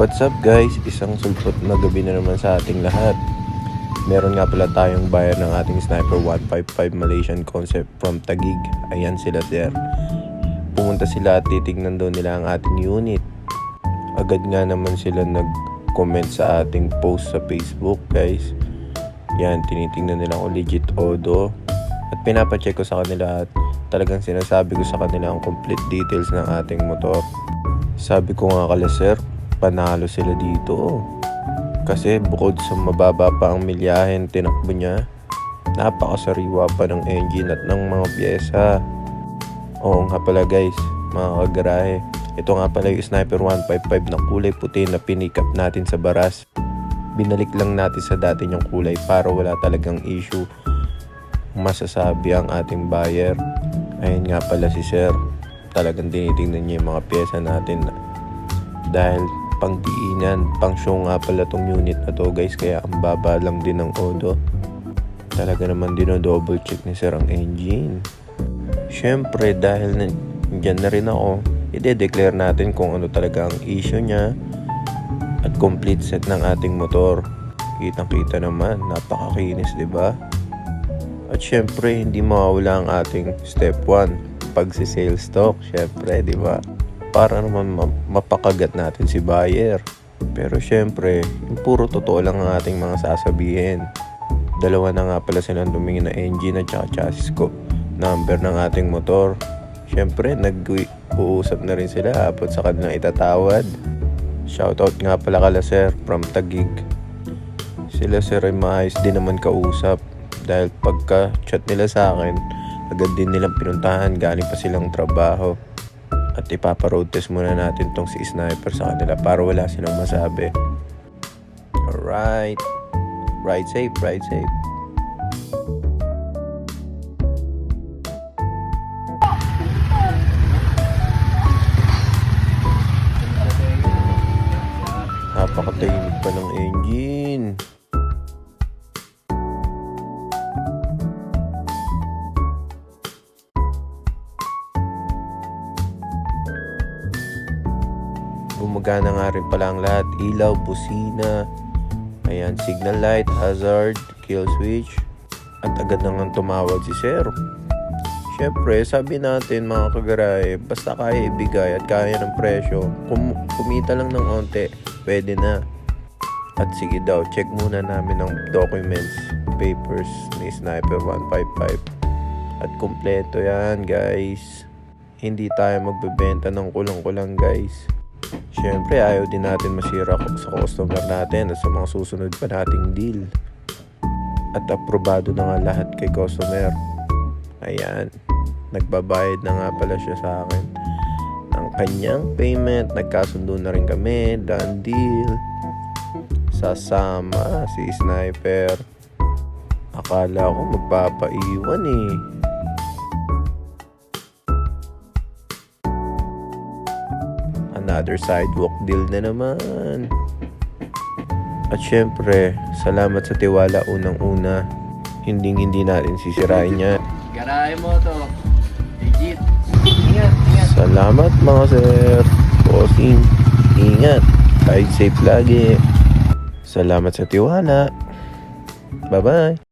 What's up guys? Isang sulpot na gabi na naman sa ating lahat. Meron nga pala tayong buyer ng ating Sniper 155 Malaysian concept from Tagig. Ayan sila sir. Pumunta sila at titignan daw nila ang ating unit. Agad nga naman sila nag-comment sa ating post sa Facebook guys. Yan, tinitingnan nila kung legit Odo. At pinapacheck ko sa kanila at talagang sinasabi ko sa kanila ang complete details ng ating motor. Sabi ko nga kala sir, panalo sila dito. Kasi bukod sa mababa pa ang milyahen tinakbo niya, napakasariwa pa ng engine at ng mga pyesa. Oo nga pala guys, mga kagarahe. Ito nga pala yung Sniper 155 na kulay puti na pinikap natin sa baras. Binalik lang natin sa dati niyang kulay para wala talagang issue masasabi ang ating buyer. Ayun nga pala si Sir. Talagang tinitingnan niya yung mga pyesa natin dahil pang diinan, pang show nga pala tong unit na to guys kaya ang baba lang din ng odo. Talaga naman dino-double check ni Sir ang engine. Syempre dahil na, dyan na rin ako, ide-declare natin kung ano talaga ang issue niya at complete set ng ating motor. Kitang-kita naman, napakakinis, 'di ba? At syempre, hindi mawawala ang ating step 1, pagsi-sales stock, syempre, 'di ba? Para naman ma- mapakagat natin si buyer. Pero syempre, yung puro totoo lang ang ating mga sasabihin. Dalawa na nga pala silang tumingin na engine at saka chassis ko. Number ng ating motor. Syempre, nag-uusap na rin sila apot sa kanilang itatawad. Shoutout nga pala kala sir from Tagig. Sila sir ay maayos din naman kausap. Dahil pagka chat nila sa akin, agad din nilang pinuntahan galing pa silang trabaho. At ipaparoad test muna natin tong si Sniper sa kanila para wala silang masabi. Alright. Ride safe, ride safe. Napakatahimik pa ng engine. Gumagana nga rin pala ang lahat. Ilaw, busina, ayan, signal light, hazard, kill switch. At agad na nga tumawag si Sir. Siyempre, sabi natin mga kagaray, basta kaya ibigay at kaya ng presyo, kum- kumita lang ng onte, pwede na. At sige daw, check muna namin ang documents, papers ni Sniper 155. At kumpleto yan, guys. Hindi tayo magbebenta ng kulang-kulang, guys. Siyempre, ayaw din natin masira sa customer natin at sa mga susunod pa nating deal. At aprobado na nga lahat kay customer. Ayan, nagbabayad na nga pala siya sa akin ng kanyang payment. Nagkasundo na rin kami, done deal. Sasama si Sniper. Akala ko magpapaiwan eh. Another sidewalk deal na naman. At syempre, salamat sa tiwala unang-una. Hindi hindi natin sisirain niya. Garahe mo to. Legit. Ingat, ingat. Salamat mga sir. Bossing. Ingat. Ride safe lagi. Salamat sa tiwala. Bye-bye.